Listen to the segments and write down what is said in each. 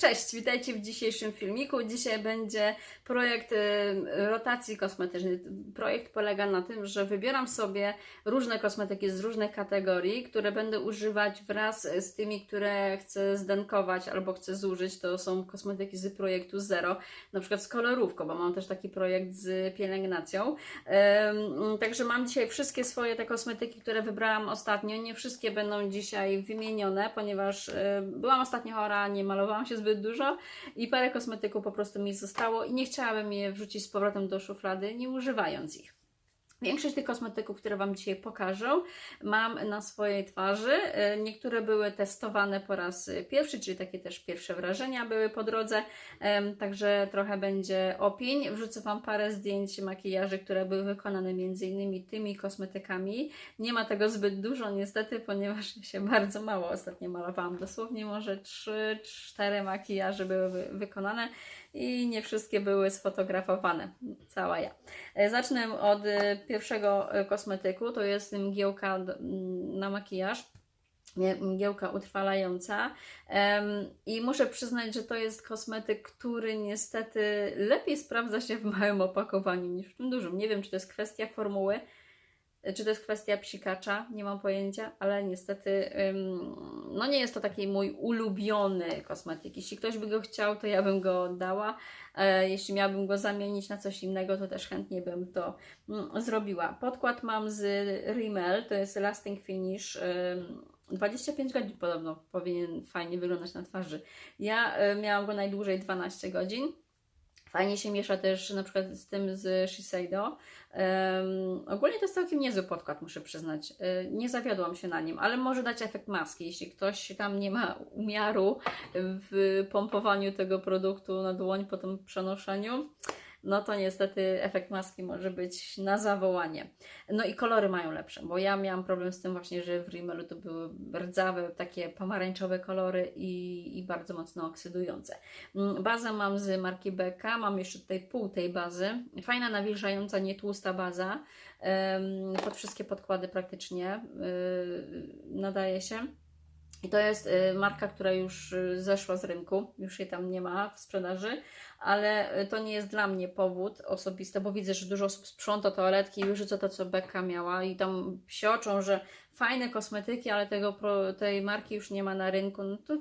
Cześć, witajcie w dzisiejszym filmiku. Dzisiaj będzie projekt y, rotacji kosmetycznej. Projekt polega na tym, że wybieram sobie różne kosmetyki z różnych kategorii, które będę używać wraz z tymi, które chcę zdenkować albo chcę zużyć. To są kosmetyki z projektu Zero, na przykład z kolorówką, bo mam też taki projekt z pielęgnacją. Także mam dzisiaj wszystkie swoje te kosmetyki, które wybrałam ostatnio. Nie wszystkie będą dzisiaj wymienione, ponieważ y, byłam ostatnio chora, nie malowałam się zbyt dużo i parę kosmetyków po prostu mi zostało i nie chciałabym je wrzucić z powrotem do szuflady, nie używając ich. Większość tych kosmetyków, które Wam dzisiaj pokażę, mam na swojej twarzy. E, Niektóre były testowane po raz pierwszy, czyli takie też pierwsze wrażenia były po drodze, także trochę będzie opiń. Wrzucę Wam parę zdjęć makijaży, które były wykonane między innymi tymi kosmetykami. Nie ma tego zbyt dużo niestety, ponieważ się bardzo mało ostatnio malowałam. Dosłownie może 3-4 makijaże były wy- wykonane i nie wszystkie były sfotografowane. Cała ja. E, Zacznę od e, pierwszego e, kosmetyku, to jest mgiełka na makijaż. Mgiełka utrwalająca i muszę przyznać, że to jest kosmetyk, który niestety lepiej sprawdza się w małym opakowaniu niż w tym dużym. Nie wiem, czy to jest kwestia formuły, czy to jest kwestia psikacza, nie mam pojęcia, ale niestety no nie jest to taki mój ulubiony kosmetyk. Jeśli ktoś by go chciał, to ja bym go oddała. E, jeśli miałabym go zamienić na coś innego, to też chętnie bym to mm, zrobiła. Podkład mam z Rimmel, to jest Lasting Finish. ym, 25 godzin podobno powinien fajnie wyglądać na twarzy. Ja y, miałam go najdłużej 12 godzin. Fajnie się miesza też na przykład z tym z Shiseido. Um, ogólnie to jest całkiem niezły podkład, muszę przyznać. Y, nie zawiodłam się na nim, ale może dać efekt maski. Jeśli ktoś tam nie ma umiaru w pompowaniu tego produktu na dłoń po tym przenoszeniu, no to niestety efekt maski może być na zawołanie. No i kolory mają lepsze, bo ja miałam problem z tym właśnie, że w Rimmelu to były rdzawe, takie pomarańczowe kolory i, i bardzo mocno oksydujące. Mm, Bazę mam z marki Becca, mam jeszcze tutaj pół tej bazy. Fajna, nawilżająca, nietłusta baza. Pod wszystkie podkłady praktycznie yy, nadaje się. I to jest y, marka, która już y, zeszła z rynku, już jej tam nie ma w sprzedaży, ale y, to nie jest dla mnie powód osobisty, bo widzę, że dużo osób sprząta toaletki i wyrzuca to, co Becca miała. I tam psioczą, że fajne kosmetyki, ale tego, tej marki już nie ma na rynku, no to,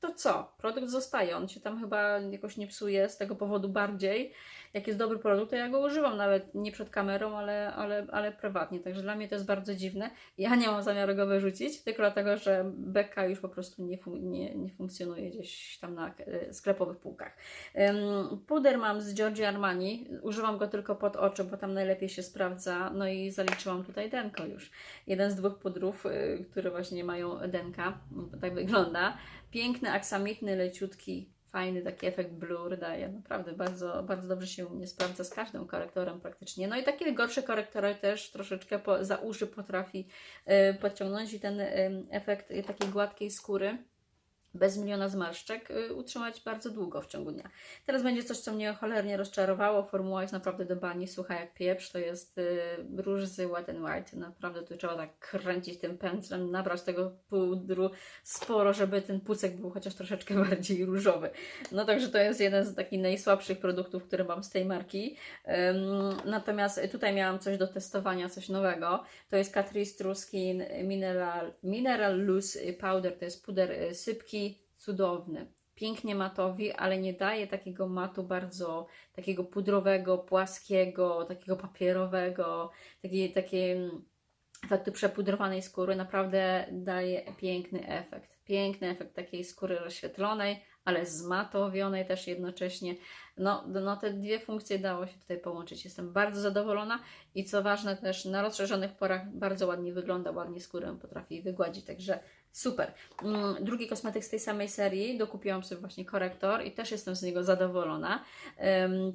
to co? Produkt zostaje, on się tam chyba jakoś nie psuje z tego powodu bardziej. Jak jest dobry produkt, to ja go używam nawet nie przed kamerą, ale, ale, ale prywatnie, także dla mnie to jest bardzo dziwne. Ja nie mam zamiaru go wyrzucić, tylko dlatego, że Becca już po prostu nie, fun- nie, nie funkcjonuje gdzieś tam na e, sklepowych półkach. Puder mam z Giorgio Armani, używam go tylko pod oczy, bo tam najlepiej się sprawdza, no i zaliczyłam tutaj denko już. Jeden z dwóch pudrów, y, które właśnie mają denka, tak wygląda. Piękny, aksamitny, leciutki, fajny taki efekt blur daje. Naprawdę bardzo, bardzo dobrze się u mnie sprawdza z każdym korektorem praktycznie. No i takie gorsze korektory też troszeczkę po, za uszy potrafi y, podciągnąć i ten y, efekt y, takiej gładkiej skóry bez miliona zmarszczek y, utrzymać bardzo długo w ciągu dnia. Teraz będzie coś, co mnie cholernie rozczarowało. Formuła jest naprawdę do bani, sucha jak pieprz. To jest y, róż z Wet White. Naprawdę tu trzeba tak kręcić tym pędzlem, nabrać tego pudru sporo, żeby ten pucek był chociaż troszeczkę bardziej różowy. No także to jest jeden z takich najsłabszych produktów, które mam z tej marki. Ym, natomiast tutaj miałam coś do testowania, coś nowego. To jest Catrice True Skin Mineral, Mineral Loose Powder. To jest puder y, sypki, cudowny. Pięknie matowi, ale nie daje takiego matu bardzo takiego pudrowego, płaskiego, takiego papierowego, takiej, takiej mm, efektu przepudrowanej skóry. Naprawdę daje piękny efekt. Piękny efekt takiej skóry rozświetlonej, ale zmatowionej też jednocześnie. No, no te dwie funkcje dało się tutaj połączyć. Jestem bardzo zadowolona i co ważne też na rozszerzonych porach bardzo ładnie wygląda, ładnie skórę potrafi wygładzić, także super. Mm, Drugi kosmetyk z tej samej serii, dokupiłam sobie właśnie korektor i też jestem z niego zadowolona.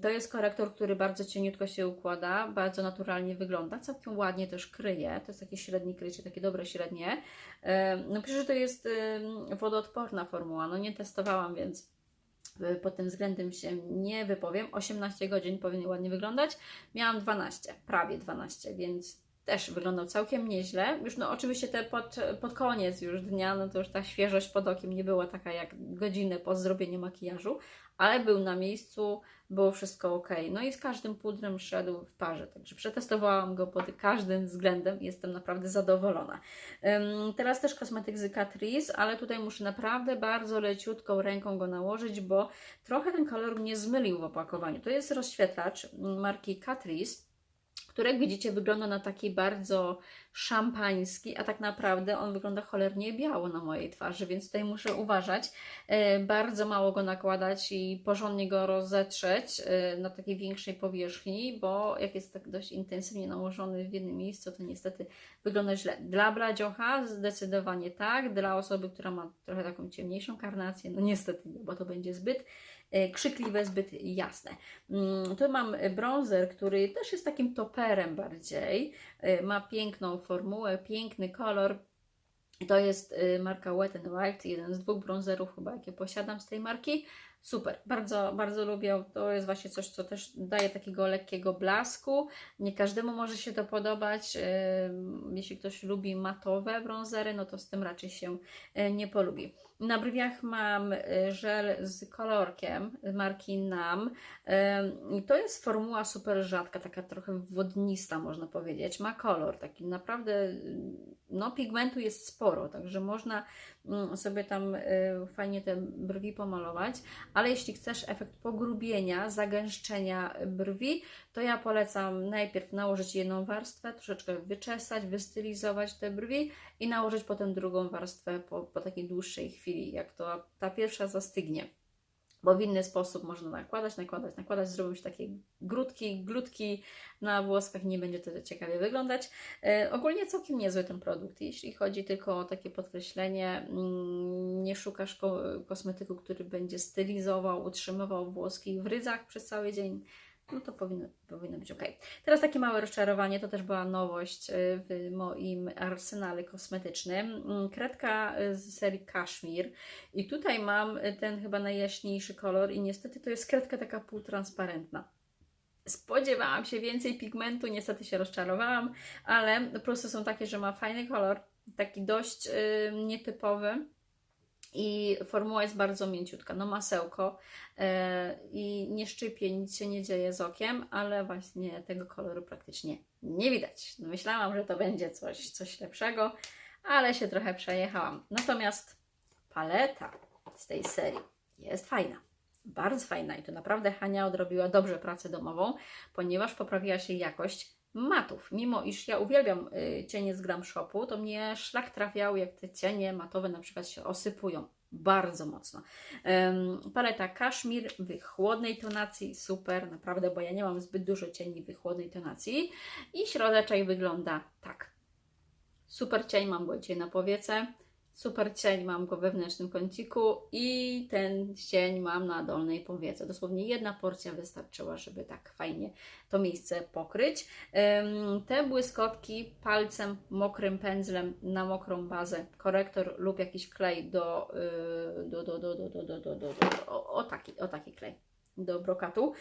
To jest korektor, który bardzo cieniutko się układa, bardzo naturalnie wygląda, całkiem ładnie też kryje, to jest takie średnie krycie, takie dobre średnie. No przecież że to jest wodoodporna formuła, no nie testowałam, więc y, pod tym względem się nie wypowiem. 18 godzin powinien ładnie wyglądać. Miałam 12, prawie 12, więc też wyglądał całkiem nieźle. Już no oczywiście te pod, pod koniec już dnia, no to już ta świeżość pod okiem nie była taka jak godzinę po zrobieniu makijażu, ale był na miejscu, było wszystko ok. No i z każdym pudrem szedł w parze, także przetestowałam go pod każdym względem jestem naprawdę zadowolona. Ym, teraz też kosmetyk z Catrice, ale tutaj muszę naprawdę bardzo leciutką ręką go nałożyć, bo trochę ten kolor mnie zmylił w opakowaniu. To jest rozświetlacz marki Catrice który jak widzicie wygląda na taki bardzo szampański, a tak naprawdę on wygląda cholernie biało na mojej twarzy, więc tutaj muszę uważać, e, bardzo mało go nakładać i porządnie go rozetrzeć e, na takiej większej powierzchni, bo jak jest tak dość intensywnie nałożony w jednym miejscu, to niestety wygląda źle. Dla bladziocha zdecydowanie tak, dla osoby, która ma trochę taką ciemniejszą karnację, no niestety nie, bo to będzie zbyt krzykliwe, zbyt jasne. Mm, tu mam bronzer, który też jest takim toperem bardziej. E, ma piękną formułę, piękny kolor. To jest e, marka Wet n Wild, jeden z dwóch bronzerów chyba, jakie posiadam z tej marki. Super, bardzo, bardzo lubię. To jest właśnie coś, co też daje takiego lekkiego blasku. Nie każdemu może się to podobać. Jeśli ktoś lubi matowe bronzery, no to z tym raczej się nie polubi. Na brwiach mam y, żel z kolorkiem marki NAM. To jest formuła super rzadka, taka trochę wodnista można powiedzieć. Ma kolor taki naprawdę, no pigmentu jest sporo, także można sobie tam y, fajnie te brwi pomalować, ale jeśli chcesz efekt pogrubienia, zagęszczenia brwi, to ja polecam najpierw nałożyć jedną warstwę, troszeczkę wyczesać, wystylizować te brwi i nałożyć potem drugą warstwę po, po takiej dłuższej chwili, jak to ta pierwsza zastygnie. Bo w inny sposób można nakładać, nakładać, nakładać, zrobić takie grudki, glutki na włoskach i nie będzie to ciekawie wyglądać. E, ogólnie całkiem niezły ten produkt, jeśli chodzi tylko o takie podkreślenie. Mm, nie szukasz ko kosmetyku, który będzie stylizował, utrzymywał włoski w ryzach przez cały dzień no to powinno, powinno być ok. Teraz takie małe rozczarowanie, to też była nowość y, w moim arsenale kosmetycznym. Mm, kredka y, z serii Kashmir i tutaj mam y, ten chyba najjaśniejszy kolor i niestety to jest kredka taka półtransparentna. Spodziewałam się więcej pigmentu, niestety się rozczarowałam, ale plusy są takie, że ma fajny kolor, taki dość yy, nietypowy i formuła jest bardzo mięciutka, no masełko yy, i nie szczypie, nic się nie dzieje z okiem, ale właśnie tego koloru praktycznie nie widać. No myślałam, że to będzie coś, coś lepszego, ale się trochę przejechałam. Natomiast paleta z tej serii jest fajna. Bardzo fajna i to naprawdę Hania odrobiła dobrze pracę domową, ponieważ poprawiła się jakość matów. Mimo iż ja uwielbiam y, cienie z Gram Shopu, to mnie szlak trafiał, jak te cienie matowe na przykład się osypują bardzo mocno. Paleta Kashmir w chłodnej tonacji, super, naprawdę, bo ja nie mam zbyt dużo cieni w chłodnej tonacji. I środeczek wygląda tak. Super cień, mam go dzisiaj na powiece. Super cień mam go we wewnętrznym kąciku i ten cień mam na dolnej powiece. Dosłownie jedna porcja wystarczyła, żeby tak fajnie to miejsce pokryć. Te błyskotki palcem, mokrym pędzlem na mokrą bazę, korektor lub jakiś klej do, do, do, do, do, do, do, do, do, do o, o, taki, o taki klej do brokatu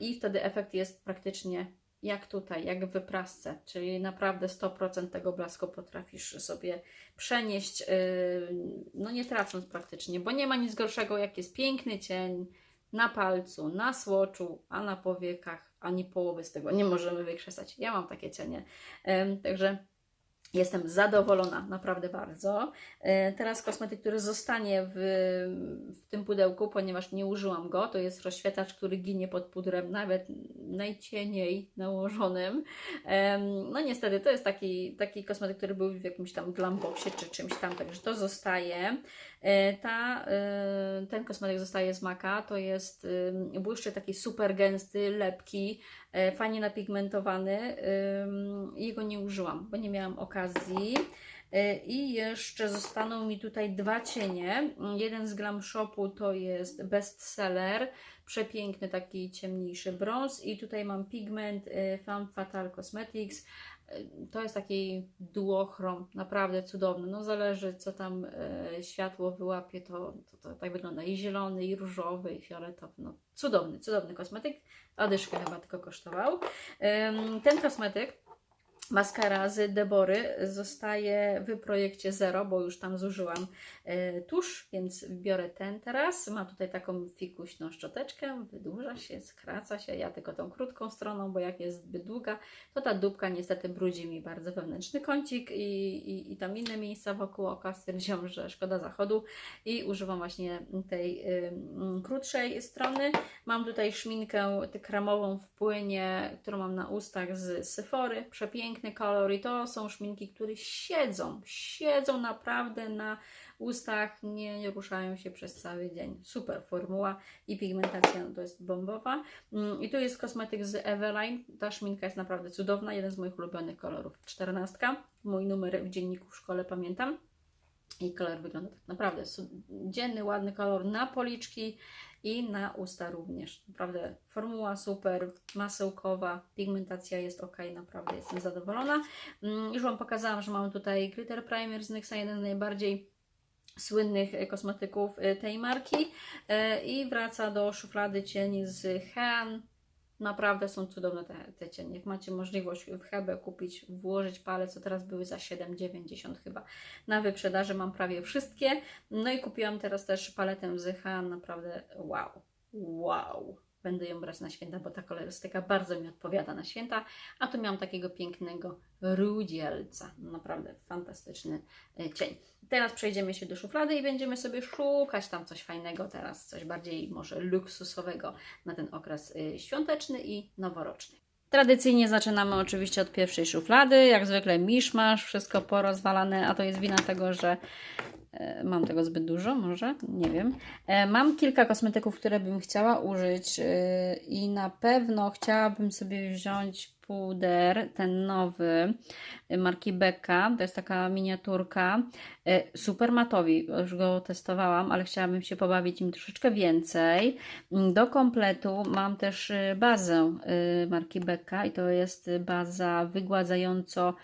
i wtedy efekt jest praktycznie jak tutaj, jak w wyprasce, czyli naprawdę 100% tego blasku potrafisz sobie przenieść, yy, no nie tracąc praktycznie, bo nie ma nic gorszego, jak jest piękny cień na palcu, na słoczu, a na powiekach, ani połowy z tego nie możemy wykrzesać. Ja mam takie cienie, także Jestem zadowolona, naprawdę bardzo. E, teraz kosmetyk, który zostanie w, w tym pudełku, ponieważ nie użyłam go, to jest rozświetlacz, który ginie pod pudrem, nawet najcieniej nałożonym. No niestety, to jest taki, taki kosmetyk, który był w jakimś tam glamboxie czy czymś tam, także to zostaje. E, ta, e, ten kosmetyk zostaje z Maka, to jest błyszczy taki super gęsty, lepki, E, fajnie napigmentowany. Jego nie użyłam, bo nie miałam okazji. E, I jeszcze zostaną mi tutaj dwa cienie. Jeden z Glam Shopu to jest bestseller, przepiękny taki ciemniejszy brąz i tutaj mam pigment e, Femme Fatale Cosmetics to jest taki duochrom, naprawdę cudowny. No zależy, co tam e, światło wyłapie, to, to, to, tak wygląda. I zielony, i różowy, i fioletowy. No cudowny, cudowny kosmetyk. A dyszkę chyba tylko kosztował. ten kosmetyk Maskara z Debory zostaje w projekcie Zero, bo już tam zużyłam e, tusz, więc biorę ten teraz. Ma tutaj taką fikuśną szczoteczkę, wydłuża się, skraca się. Ja tylko tą krótką stroną, bo jak jest zbyt długa, to ta dupka niestety brudzi mi bardzo wewnętrzny kącik i, i, i tam inne miejsca wokół oka. Stwierdziłam, że szkoda zachodu i używam właśnie tej y, mm, krótszej strony. Mam tutaj szminkę kremową w płynie, którą mam na ustach z Sephory. Przepiękny kolor i to są szminki, które siedzą, siedzą naprawdę na ustach, nie, ruszają się przez cały dzień. Super formuła i pigmentacja no to jest bombowa. Mm, I tu jest kosmetyk z Eveline. Ta szminka jest naprawdę cudowna, jeden z moich ulubionych kolorów. 14. Mój numer w dzienniku w szkole pamiętam. I kolor wygląda tak naprawdę dzienny, ładny kolor na policzki i na usta również. Naprawdę formuła super, masełkowa, pigmentacja jest ok, naprawdę jestem zadowolona. Mm, Już Wam pokazałam, że mam tutaj glitter primer z NYXa, jeden z najbardziej słynnych e, kosmetyków e, tej marki E, i wraca do szuflady cieni z Han. Naprawdę są cudowne te, te cienie. Jak macie możliwość w Hebe kupić, włożyć palec, to teraz były za 7,90 chyba. Na wyprzedaży mam prawie wszystkie. No i kupiłam teraz też paletę z Han. Naprawdę wow, wow. Będę ją brać na święta, bo ta kolorystyka bardzo mi odpowiada na święta. A tu miałam takiego pięknego rudzielca. Naprawdę fantastyczny e, cień. Teraz przejdziemy się do szuflady i będziemy sobie szukać tam coś fajnego teraz, coś bardziej może luksusowego na ten okres y, świąteczny i noworoczny. Tradycyjnie zaczynamy oczywiście od pierwszej szuflady, jak zwykle miszmasz, wszystko porozwalane, a to jest wina tego, że e, mam tego zbyt dużo, może, nie wiem. E, Mam kilka kosmetyków, które bym chciała użyć e, i na pewno chciałabym sobie wziąć puder, ten nowy e, marki Becca, to jest taka miniaturka, e, super matowi, już go testowałam, ale chciałabym się pobawić im troszeczkę więcej. Mm, Do kompletu mam też e, bazę e, marki Becca i to jest baza wygładzająco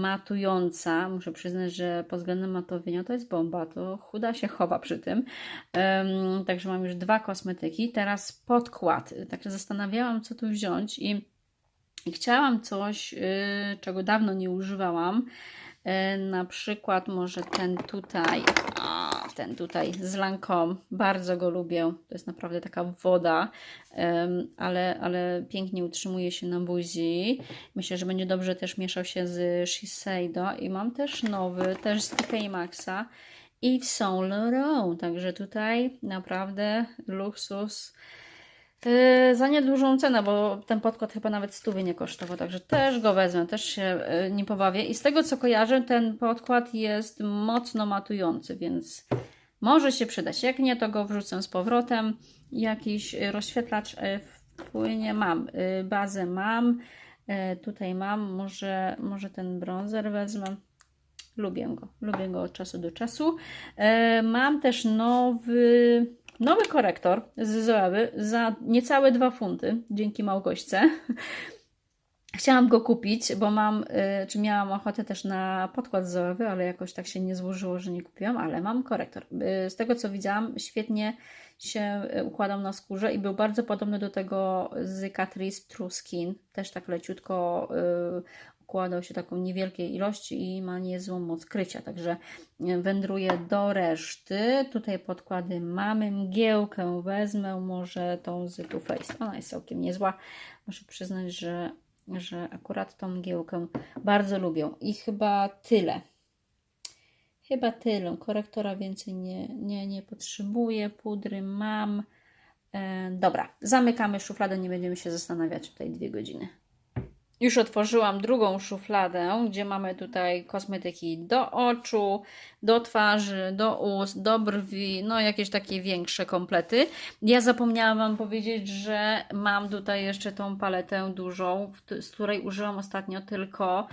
matująca. Muszę przyznać, że pod względem matowienia to jest bomba, to chuda się chowa przy tym. Em, także mam już dwa kosmetyki. Teraz podkład. Także zastanawiałam, co tu wziąć i, i chciałam coś, y, czego dawno nie używałam. E, Na przykład może ten tutaj, ten tutaj z Lancome, bardzo go lubię, to jest naprawdę taka woda, ale, ale pięknie utrzymuje się na buzi. Myślę, że będzie dobrze też mieszał się z Shiseido. I mam też nowy, też z TK Maxa. I w Saint Laurent, także tutaj naprawdę luksus. Yy, za niedużą cenę, bo ten podkład chyba nawet stówy nie kosztował, także też go wezmę, też się yy, nie pobawię. I z tego co kojarzę, ten podkład jest mocno matujący, więc może się przydać. Jak nie, to go wrzucę z powrotem. Jakiś rozświetlacz yy, w płynie mam, yy, bazę mam, yy, tutaj mam, może, może ten bronzer wezmę. Lubię go, lubię go od czasu do czasu. Yy, mam też nowy nowy korektor z Zoewy za niecałe 2 funty, dzięki Małgośce. Chciałam go kupić, bo mam, y, czy miałam ochotę też na podkład Zoewy, ale jakoś tak się nie złożyło, że nie kupiłam, ale mam korektor. Y, Z tego co widziałam, świetnie się y, układał na skórze i był bardzo podobny do tego z Catrice True Skin. Też tak leciutko układał się taką niewielkiej ilości i ma niezłą moc krycia, także y, wędruje do reszty. Tutaj podkłady mamy, mgiełkę wezmę, może tą z Too Faced. Ona jest całkiem niezła. Muszę przyznać, że, że akurat tą mgiełkę bardzo lubię i chyba tyle. Chyba tyle. Korektora więcej nie, nie, nie potrzebuję. Pudry mam. E, dobra, zamykamy szufladę, nie będziemy się zastanawiać tutaj dwie godziny. Już otworzyłam drugą szufladę, gdzie mamy tutaj kosmetyki do oczu, do twarzy, do ust, do brwi, no jakieś takie większe komplety. Ja zapomniałam Wam powiedzieć, że mam tutaj jeszcze tą paletę dużą, z której użyłam ostatnio tylko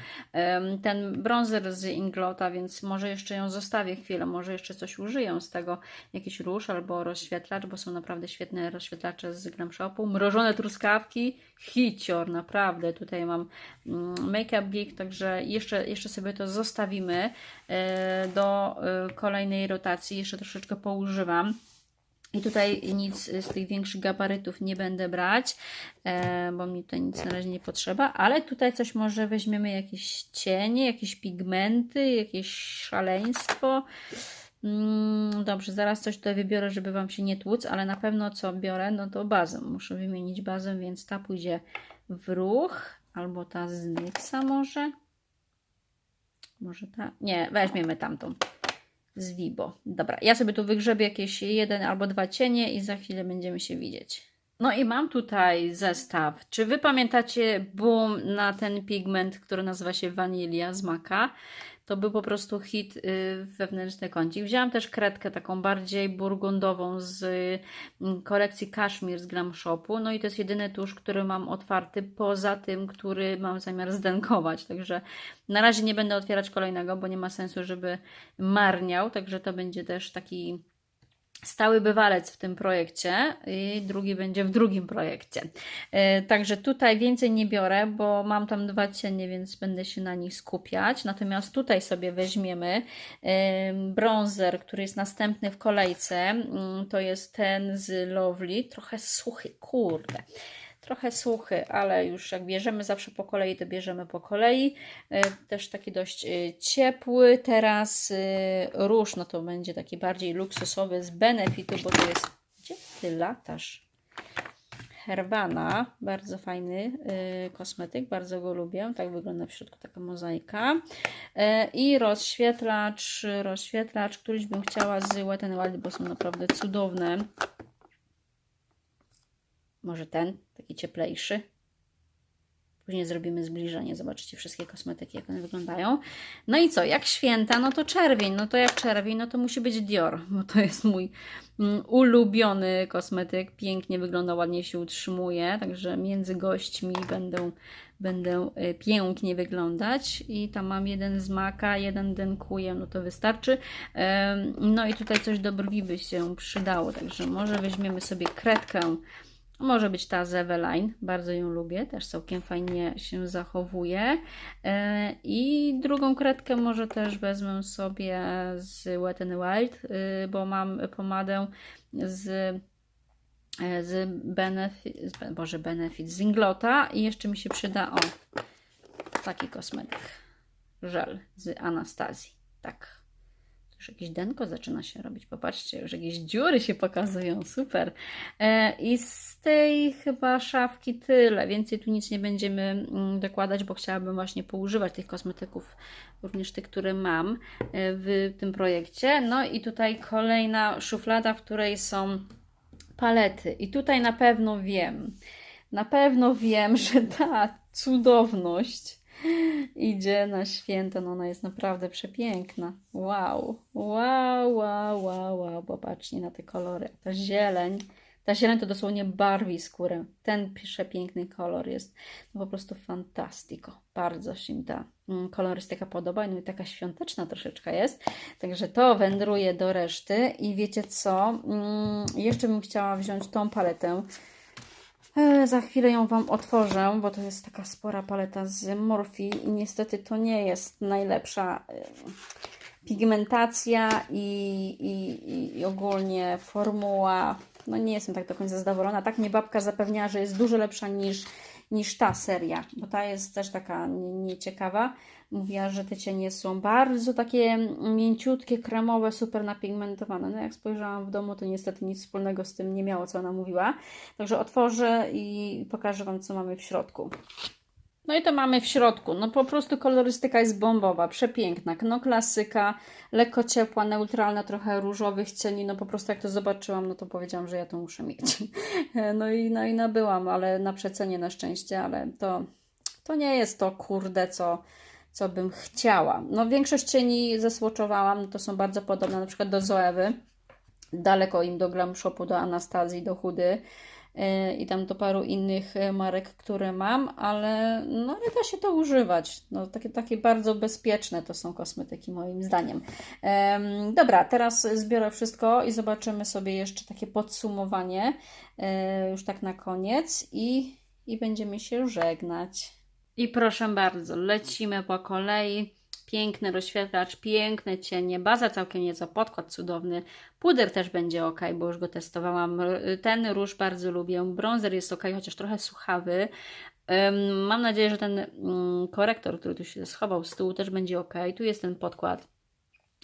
ten bronzer z Inglota, więc może jeszcze ją zostawię chwilę, może jeszcze coś użyję z tego, jakiś róż albo rozświetlacz, bo są naprawdę świetne rozświetlacze z Gram Shopu. Mrożone truskawki, hicior, naprawdę. Tutaj mam mm, Make Up Geek, także jeszcze, jeszcze sobie to zostawimy e, do e, kolejnej rotacji. Jeszcze troszeczkę poużywam. I tutaj nic z tych większych gabarytów nie będę brać, e, bo mi tutaj nic na razie nie potrzeba, ale tutaj coś może weźmiemy, jakieś cienie, jakieś pigmenty, jakieś szaleństwo. Mm, dobrze, zaraz coś tutaj wybiorę, żeby Wam się nie tłuc, ale na pewno co biorę, no to bazę. Muszę wymienić bazę, więc ta pójdzie w ruch, albo ta z Nyxa może. Może ta? Nie, weźmiemy tamtą z Vibo. Dobra, ja sobie tu wygrzebię jakieś jeden albo dwa cienie i za chwilę będziemy się widzieć. No i mam tutaj zestaw. Czy Wy pamiętacie boom na ten pigment, który nazywa się Vanilla z Maka? To był po prostu hit y, wewnętrzny kącik. Wzięłam też kredkę taką bardziej burgundową z y, kolekcji Kashmir z Glam Shopu. No i to jest jedyny tusz, który mam otwarty poza tym, który mam zamiar zdenkować. Także na razie nie będę otwierać kolejnego, bo nie ma sensu, żeby marniał. Także to będzie też taki stały bywalec w tym projekcie i drugi będzie w drugim projekcie. E, także tutaj więcej nie biorę, bo mam tam dwa cienie, więc będę się na nich skupiać. Natomiast tutaj sobie weźmiemy e, bronzer, który jest następny w kolejce. Mm, to jest ten z Lovely, trochę suchy, kurde trochę suchy, ale już jak bierzemy zawsze po kolei, to bierzemy po kolei. E, też taki dość e, ciepły. Teraz e, róż, no to będzie taki bardziej luksusowy z benefitu, bo to jest... Gdzie ty latasz? Herbana, bardzo fajny kosmetyk, bardzo go lubię. Tak wygląda w środku taka mozaika. I rozświetlacz, rozświetlacz, któryś bym chciała z Wet n Wild, bo są naprawdę cudowne. Może ten, taki cieplejszy. Później zrobimy zbliżenie, zobaczycie wszystkie kosmetyki, jak one wyglądają. No i co, jak święta, no to czerwień, no to jak czerwień, no to musi być Dior, bo to jest mój mm, ulubiony kosmetyk, pięknie wygląda, ładnie się utrzymuje, także między gośćmi będą, będę y, pięknie wyglądać i tam mam jeden z maka, jeden denkuje, no to wystarczy. No i tutaj coś do brwi by się przydało, także może weźmiemy sobie kredkę może być ta Zeveline, bardzo ją lubię, też całkiem fajnie się zachowuje. E, I drugą kredkę może też wezmę sobie z Wet n Wild, y, bo mam pomadę z e, z Benefit, Boże Benefit, z Inglota i jeszcze mi się przyda, o, taki kosmetyk, żel z Anastazji, tak, już jakieś denko zaczyna się robić. Popatrzcie, już jakieś dziury się pokazują. Super. E, I z tej chyba szafki tyle. Więcej tu nic nie będziemy mm, dokładać, bo chciałabym właśnie poużywać tych kosmetyków, również tych, które mam e, w tym projekcie. No i tutaj kolejna szuflada, w której są palety. I tutaj na pewno wiem, na pewno wiem, że ta cudowność idzie na święta. No ona jest naprawdę przepiękna. Wow, wow, wow, wow, wow. Popatrzcie na te kolory. Ta zieleń. Ta zieleń to dosłownie barwi skórę. Ten przepiękny kolor jest no po prostu fantastyko. Bardzo się mi ta mm, kolorystyka podoba. No i taka świąteczna troszeczkę jest. Także to wędruje do reszty. I wiecie co? Mm, jeszcze bym chciała wziąć tą paletę za chwilę ją Wam otworzę, bo to jest taka spora paleta z Morphe i niestety to nie jest najlepsza e, pigmentacja i, i, i ogólnie formuła. No nie jestem tak do końca zadowolona. Tak mnie babka zapewniała, że jest dużo lepsza niż, niż ta seria, bo ta jest też taka nieciekawa. Nie Mówiła, że te cienie są bardzo takie mięciutkie, kremowe, super napigmentowane. No jak spojrzałam w domu, to niestety nic wspólnego z tym nie miało, co ona mówiła. Także otworzę i pokażę Wam, co mamy w środku. No i to mamy w środku. No po prostu kolorystyka jest bombowa, przepiękna. No klasyka, lekko ciepła, neutralna, trochę różowych cieni. No po prostu jak to zobaczyłam, no to powiedziałam, że ja to muszę mieć. No i, no i nabyłam, ale na przecenie na szczęście, ale to, to nie jest to kurde, co co bym chciała. No większość cieni zesłoczowałam, no to są bardzo podobne na przykład do Zoewy, daleko im do Glam Shopu, do Anastazji, do Hudy yy, i tam do paru innych e, marek, które mam, ale no da się to używać. No, takie, takie bardzo bezpieczne to są kosmetyki moim zdaniem. Dobra, teraz zbiorę wszystko i zobaczymy sobie jeszcze takie podsumowanie yy, już tak na koniec i, i będziemy się żegnać. I proszę bardzo, lecimy po kolei. Piękny rozświetlacz, piękne cienie, baza całkiem nieco, podkład cudowny, puder też będzie ok, bo już go testowałam. R- Ten róż bardzo lubię, bronzer jest ok, chociaż trochę suchawy. Mam nadzieję, że ten mm, korektor, który tu się schował z tyłu, też będzie ok. Tu jest ten podkład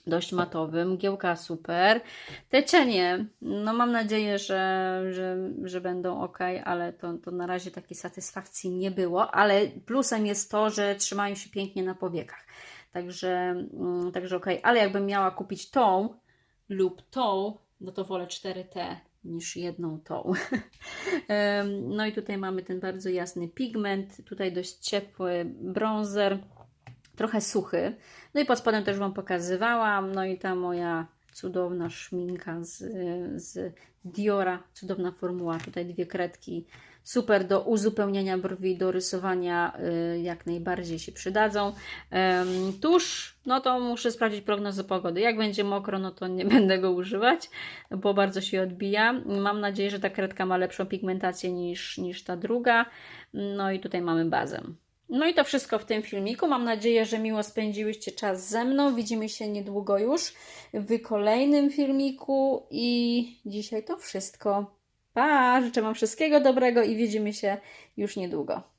dość matowy, mgiełka super. Te cienie, no mam nadzieję, że, że, że będą ok, ale to, to na razie takiej satysfakcji nie było, ale plusem jest to, że trzymają się pięknie na powiekach. Także, mm, także ok, ale jakbym miała kupić tą lub tą, no to wolę 4T niż jedną tą. No i tutaj mamy ten bardzo jasny pigment, tutaj dość ciepły bronzer, trochę suchy. No i pod spodem też Wam pokazywałam. No i ta moja cudowna szminka z, z Diora, cudowna formuła. Tutaj dwie kredki, super do uzupełniania brwi, do rysowania y, jak najbardziej się przydadzą. Tusz, no to muszę sprawdzić prognozę pogody. Jak będzie mokro, no to nie będę go używać, bo bardzo się odbija. Mam nadzieję, że ta kredka ma lepszą pigmentację niż, niż ta druga. No i tutaj mamy bazę. No i to wszystko w tym filmiku. Mam nadzieję, że miło spędziłyście czas ze mną. Widzimy się niedługo już w kolejnym filmiku i dzisiaj to wszystko. Pa! Życzę Wam wszystkiego dobrego i widzimy się już niedługo.